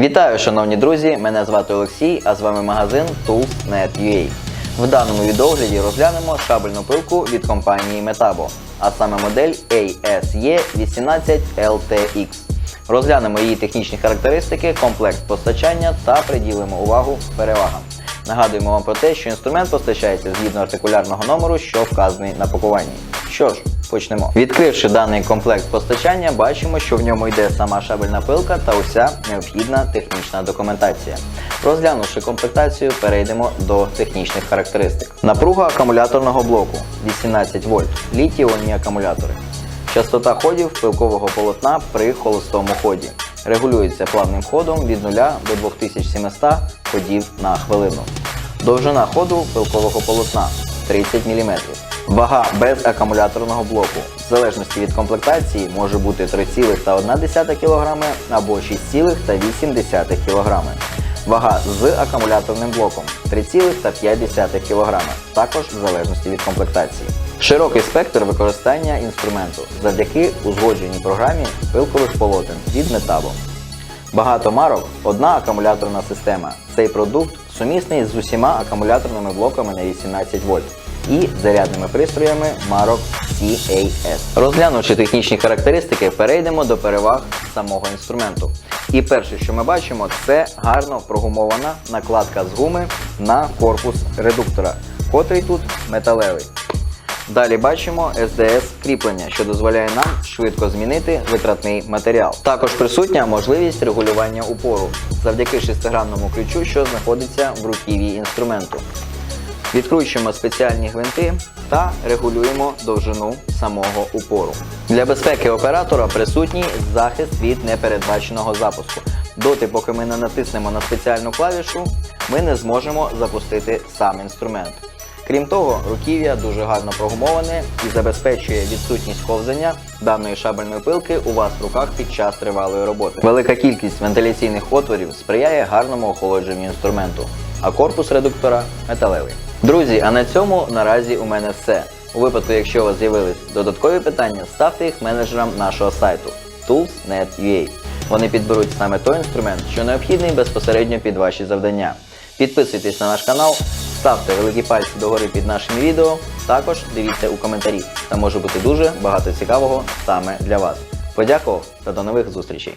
Вітаю, шановні друзі! Мене звати Олексій, а з вами магазин Tools.net.ua. В даному відеогляді розглянемо шабельну пилку від компанії Metabo, а саме модель ASE 18LTX. Розглянемо її технічні характеристики, комплект постачання та приділимо увагу перевагам. Нагадуємо вам про те, що інструмент постачається згідно артикулярного номеру, що вказаний на пакуванні. Що ж, почнемо. Відкривши даний комплект постачання, бачимо, що в ньому йде сама шабельна пилка та уся необхідна технічна документація. Розглянувши комплектацію, перейдемо до технічних характеристик. Напруга акумуляторного блоку 18 вольт, літій-іонні акумулятори. Частота ходів пилкового полотна при холостому ході. Регулюється плавним ходом від 0 до 2700 ходів на хвилину. Довжина ходу пилкового полотна 30 мм. Вага без акумуляторного блоку в залежності від комплектації може бути 3,1 кг або 6,8 кг. Вага з акумуляторним блоком 3,5 кг, також в залежності від комплектації. Широкий спектр використання інструменту завдяки узгодженій програмі пилкових полотен від Metabo. Багато марок одна акумуляторна система. Цей продукт сумісний з усіма акумуляторними блоками на 18 вольт і зарядними пристроями марок CAS. Розглянувши технічні характеристики, перейдемо до переваг самого інструменту. І перше, що ми бачимо, це гарно прогумована накладка з гуми на корпус редуктора, котрий тут металевий. Далі бачимо SDS кріплення, що дозволяє нам швидко змінити витратний матеріал. Також присутня можливість регулювання упору завдяки шестигранному ключу, що знаходиться в руків'ї інструменту. Відкручуємо спеціальні гвинти та регулюємо довжину самого упору. Для безпеки оператора присутній захист від непередбаченого запуску. Доти, поки ми не натиснемо на спеціальну клавішу, ми не зможемо запустити сам інструмент. Крім того, руків'я дуже гарно прогумоване і забезпечує відсутність ковзання даної шабельної пилки у вас в руках під час тривалої роботи. Велика кількість вентиляційних отворів сприяє гарному охолодженню інструменту, а корпус редуктора металевий. Друзі, а на цьому наразі у мене все. У випадку, якщо у вас з'явились додаткові питання, ставте їх менеджерам нашого сайту tools.net.ua. Вони підберуть саме той інструмент, що необхідний безпосередньо під ваші завдання. Підписуйтесь на наш канал, ставте великі пальці догори під нашими відео. Також дивіться у коментарі. Там може бути дуже багато цікавого саме для вас. Подякував та до нових зустрічей!